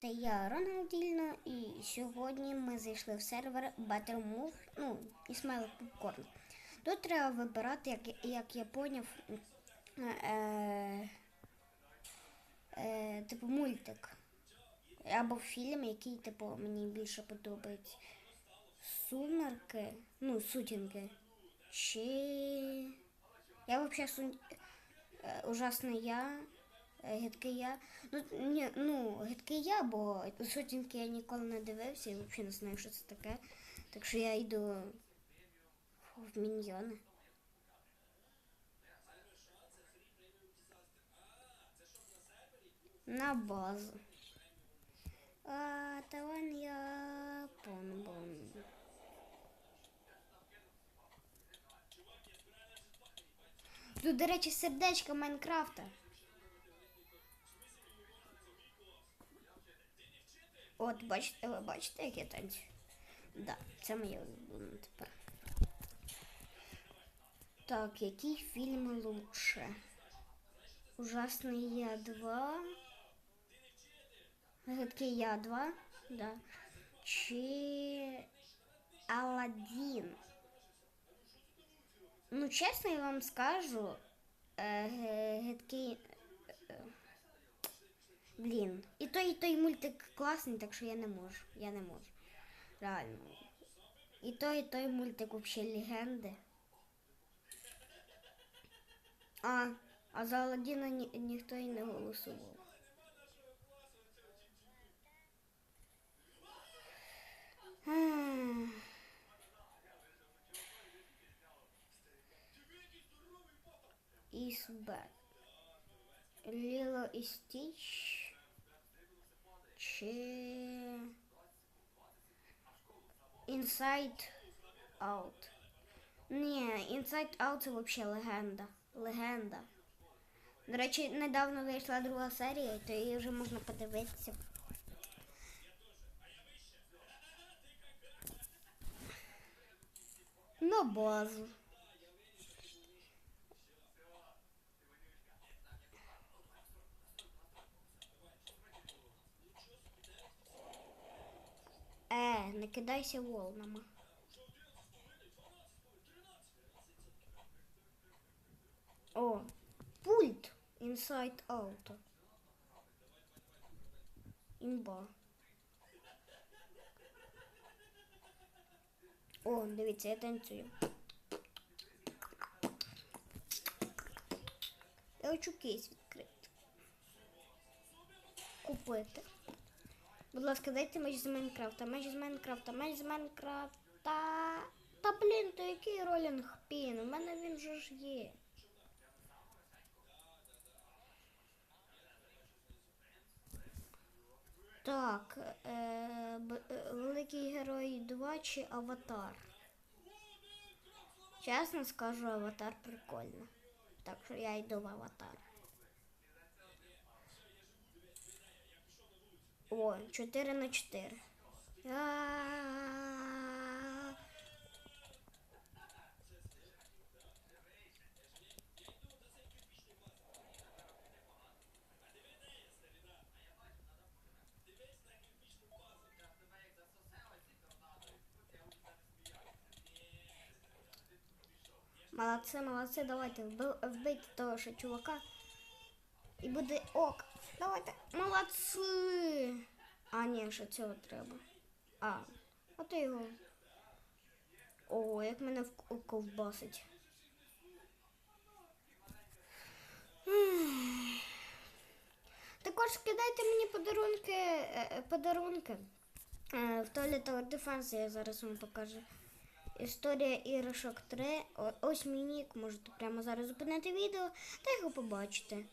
Це я Рональдільно, і сьогодні ми зайшли в сервер Move, ну, і Смайлик Попкорн. Тут треба вибирати, як, як я поняв, е, е, типу мультик. Або фільм, який, типу, мені більше подобається. Сумерки, ну, сутінки. Чи. Я взагалі сун... е, ужасний я. Е, Гидкий я. Ну, ні, ну, гидкий я, бо сутінки я ніколи не дивився і взагалі не знаю, що це таке. Так що я йду в міньйони. На базу. А, та вон я бон-бон. Тут, до речі, сердечко Майнкрафта. От, бачите, ви бачите, як я танцюю? Да, це моє улюблене тепер. Так, який фільм лучше? Ужасний я 2. Гидкий я 2, да. Чи Аладдін? Ну, чесно, я вам скажу, е, гидкий. Блін. І той, і той мультик класний, так що я не можу. Я не можу. Реально. І той, і той мультик взагалі легенди. А, а за Аладдіна ні, ніхто і не голосував. Ах. Is. Ліло і Стіч. Чи Inside Out. Ні, Inside Out це взагалі легенда. Легенда. До речі, недавно вийшла друга серія, то її вже можна подивитися. На базу. Е, не кидайся волнами. О, пульт Inside Out. Імба. О, дивіться, я танцюю. Я хочу кейс відкрити. Купити. Будь ласка, дайте меч з Майнкрафта, меч з Майнкрафта, меч з Майнкрафта. Та блін, то який ролінг пін? У мене він же ж є. Так, е, е, Великий Герой 2 чи Аватар? Чесно скажу, аватар прикольно. Так що я йду в аватар. О, 4 на 4. А-а-а. Молодці, молодці, давайте вбийте того ще чувака. І буде ок. Давайте. Молодці. А, ні, ще цього треба. А, от його. О, як мене ковбасить. Також кидайте мені подарунки, е, е, подарунки. Е, В Toilet Tower Defense я зараз вам покажу. Історія іграшок 3. Ось мій можете прямо зараз зупинити відео та його побачите.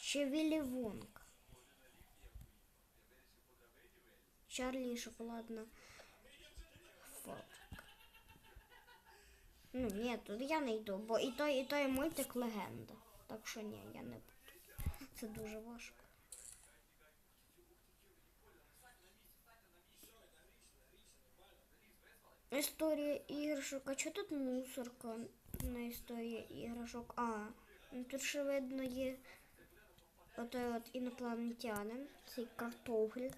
Чи Віллі. Чарлі і шоколадна фабрика. Ну, ні, тут я не йду, бо і той, і той мультик легенда. Так що ні, я не буду. Це дуже важко. Історія іграшок. А чого тут мусорка на історія іграшок? А, ну тут ще видно є отой от інопланетянин, цей картофель.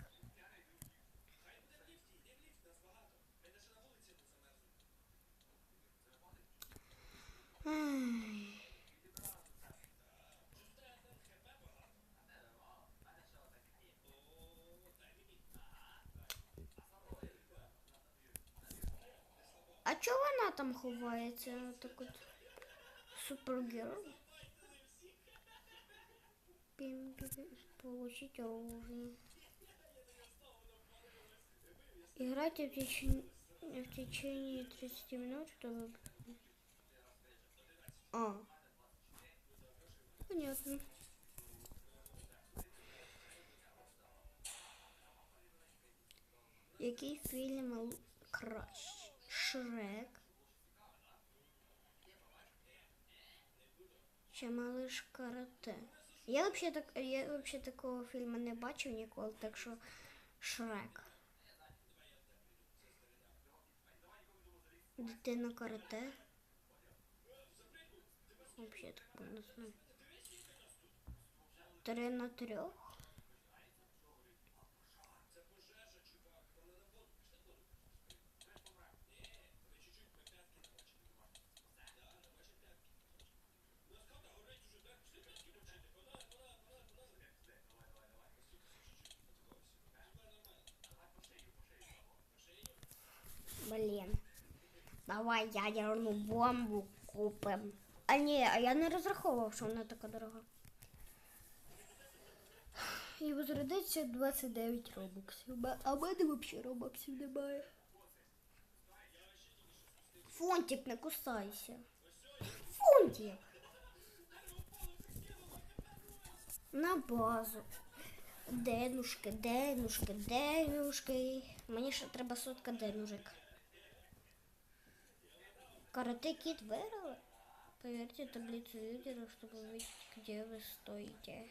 А чого вона там ховається? Так от супергерой? Получить оружие. Играйте в течение, в течение 30 минут, чтобы... А. Понятно. Який фільм краще? Шрек. Чи малыш карате? Я вообще так я вообще такого фільму не бачив ніколи, так що Шрек. Дитина карате. Вообще так не знаю. Три на трьох. Блін. Давай ядерну бомбу купим. А ні, а я не розраховував, що вона така дорога. І возродиться 29 робоксів. А мене взагалі робоксів немає. Фунтик, не кусайся. Фунтик. На базу. Денушки, денушки, денушки. Мені ще треба сотка денужек. Карате Кит вырвал? Поверьте таблицу лидеров, чтобы увидеть, где вы стоите.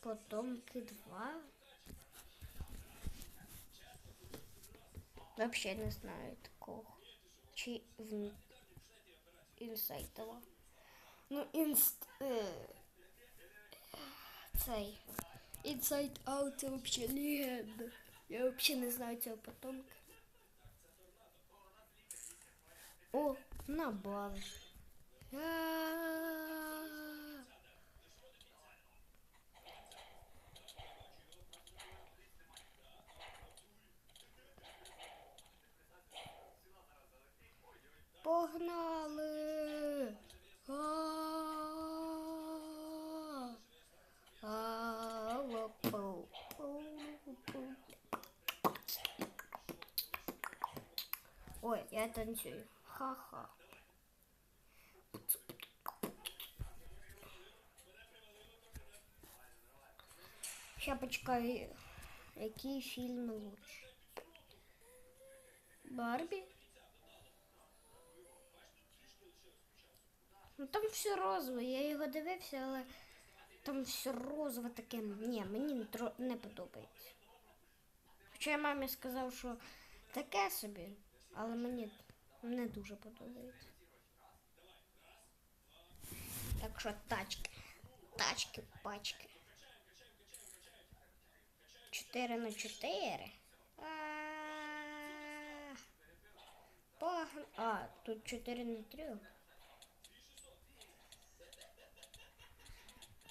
Потомки 2. Вообще не знаю такого. Чи в інсайтова. Ну, інст... Е... Цей. Inside Out це легенда. Я вообще не знаю цього потомка. О, на базу. А-а-а. Погнали! Я танцюю. Ха-ха. Лучше? Барбі? Ну там все розове, я його дивився, але там все розове таке. Ні, мені не подобається. Хоча я мамі сказав, що таке собі, але мені не дуже подобається. Так що тачки. Тачки, пачки. 4 на 4. А, Погн... А, тут 4 на 3.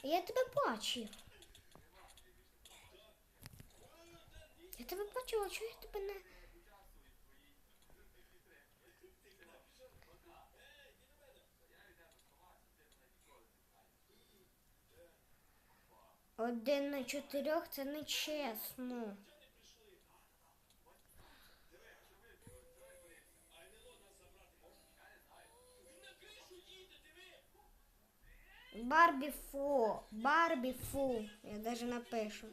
Я тебе бачив. Я тебе бачив, а чого я тебе не. Один на чотирьох це не чесно. Барбі фу, Барбі фу. Я даже напишу.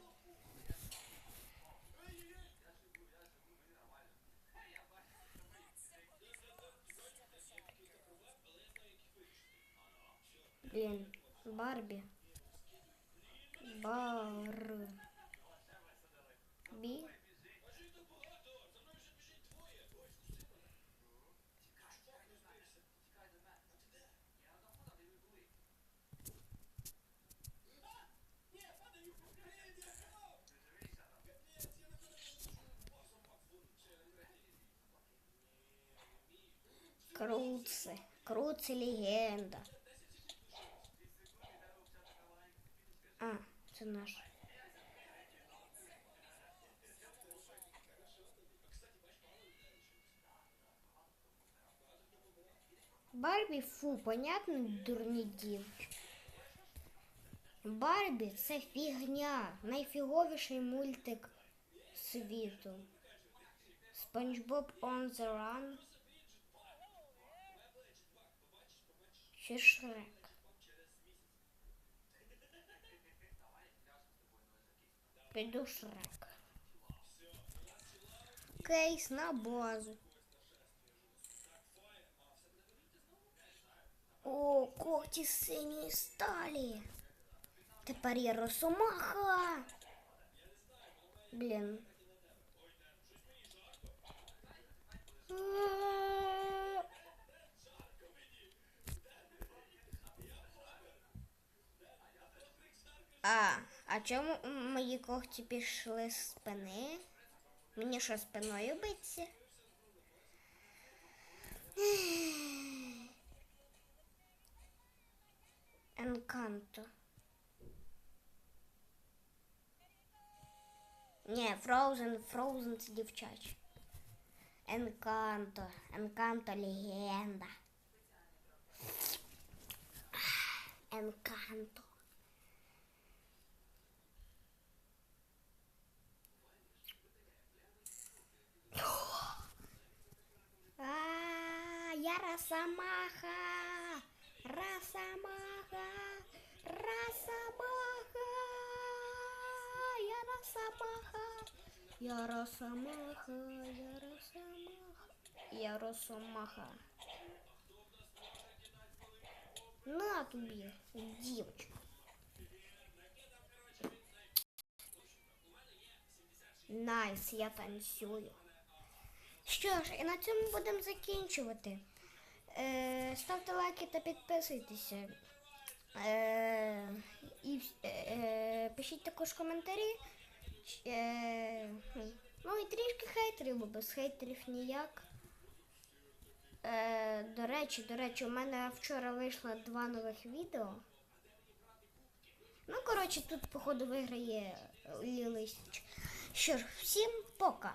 Блин, Бар. Бі. Круцы. Круцы легенда. Це наш. Барбі, фу, понятно, дівчата. Барбі це фігня. Найфіговіший мультик світу. Спанч Боб on the Run. Чи Шрек? Піду Шрек. Кейс на базу. О, когті синьої сталі. Тепер я росомаха. Блін. А, а чому мої когті пішли з спини? Мені що спиною биться? Енканто. Ні, Frozen, Frozen це дівчачі. Енканто, Енканто легенда. Енканто. А, я Росомаха! Росомаха! Росомаха! Я Росомаха! Я Росомаха! Я Росомаха! Я Росомаха! На тобі, дівчинка. Найс, я танцюю. Що ж, і на цьому будемо закінчувати. Е, ставте лайки та підписуйтеся. Е, і вс- е, пишіть також коментарі. Е, ну і трішки хейтерів, бо без хейтерів ніяк. Е, до речі, до речі, у мене вчора вийшло два нових відео. Ну, коротше, тут, походу, виграє Лілисич. Що ж, всім пока!